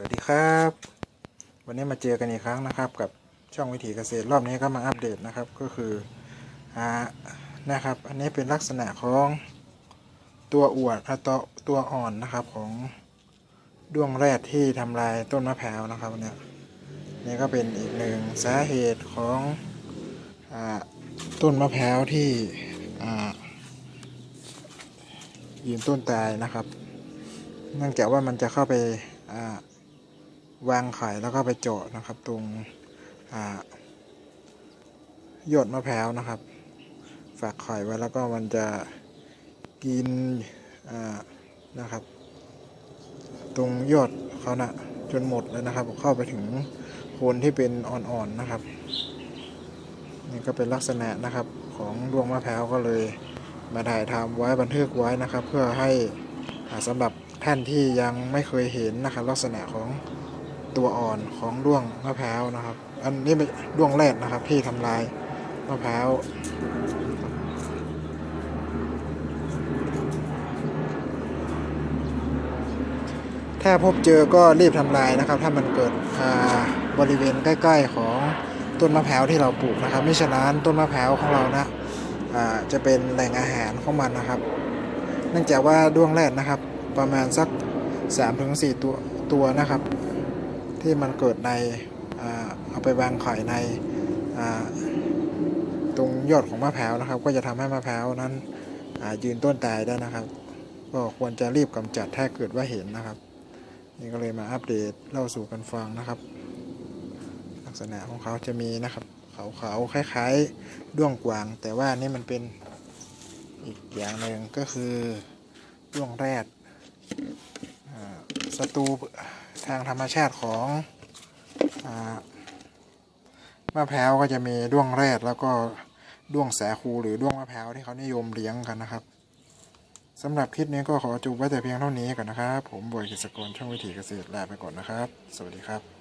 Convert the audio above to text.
สวัสดีครับ วันนี้มาเจอกันอีกครั้งนะครับ กับช่องวิถีเกษตรรอบนี้ก็มาอัปเดตนะครับก็คืออ่านะครับ อันนี้เป็นลักษณะของตัวอวดอตัวตัวอ่อนนะครับของด้วงแรดที่ทำลายต้นมะพร้าวนะครับเนี่ยนี่ก็เป็นอีกหนึ่งสาเหตุของอาต้นมะพร้าวที่อ่ายืนต้นตายนะครับ เนื่องจากว่ามันจะเข้าไปอ่า วางไข่แล้วก็ไปเจาะนะครับ ตรงอ่ายอดมะพร้าวนะครับ ฝากไข่ไว้แล้วก็มันจะกินนะครับ ตรงยอดเขานะจนหมดเลยนะครับ เข้าไปถึงโคนที่เป็นอ่อนๆนะครับ นี่ก็เป็นลักษณะนะครับของดวงมะพร้าวก็เลยมาถ่ายทำไว้บันทึกไว้นะครับ เพื่อให้อ่าสำหรับท่านที่ยังไม่เคยเห็นนะครับ ลักษณะของ ตัวอ่อนของด้วงมะพร้าวนะครับ อันนี้เป็นด้วงแรกนะครับ ที่ทำลายมะพร้าวถ้าพบเจอก็รีบทำลายนะครับ ถ้ามันเกิดบริเวณใกล้ ๆของต้นมะพร้าวที่เราปลูกนะครับไม่ฉะนั้นต้นมะพร้าวของเรานะาจะเป็นแหล่งอาหารของมันนะครับ เนื่องจากว่าด้วงแรดนะครับ ประมาณสัก 3-4 ตัวตัวนะครับ ที่มันเกิดในเอาไปวางไข่ในตรงยอดของมะพร้าวนะครับ ก็จะทำให้มะพร้าวนั้นอ่ายืนต้นตายได้นะครับ ก็ควรจะรีบกำจัดถ้าเกิดว่าเห็นนะครับ นี่ก็เลยมาอัปเดตเล่าสู่กันฟังนะครับ ลักษณะของเขาจะมีนะครับขาวๆคล้ายๆด้วงกวาง แต่ว่านี่มันเป็นอีกอย่างหนึ่งก็คือด้วงแรดศัตรู ทางธรรมชาติของอมะพร้าวก็จะมีด้วงแรดแล้วก็ด้วงแสคูหรือด้วงมะพร้าวที่เขานิยมเลี้ยงกันนะครับสำหรับคลิปนี้ก็ขอจบไว้แต่เพียงเท่านี้ก่อนนะครับ ผมบอยกิจกรช่องวิถีเกษตรลาไปก่อนนะครับ สวัสดีครับ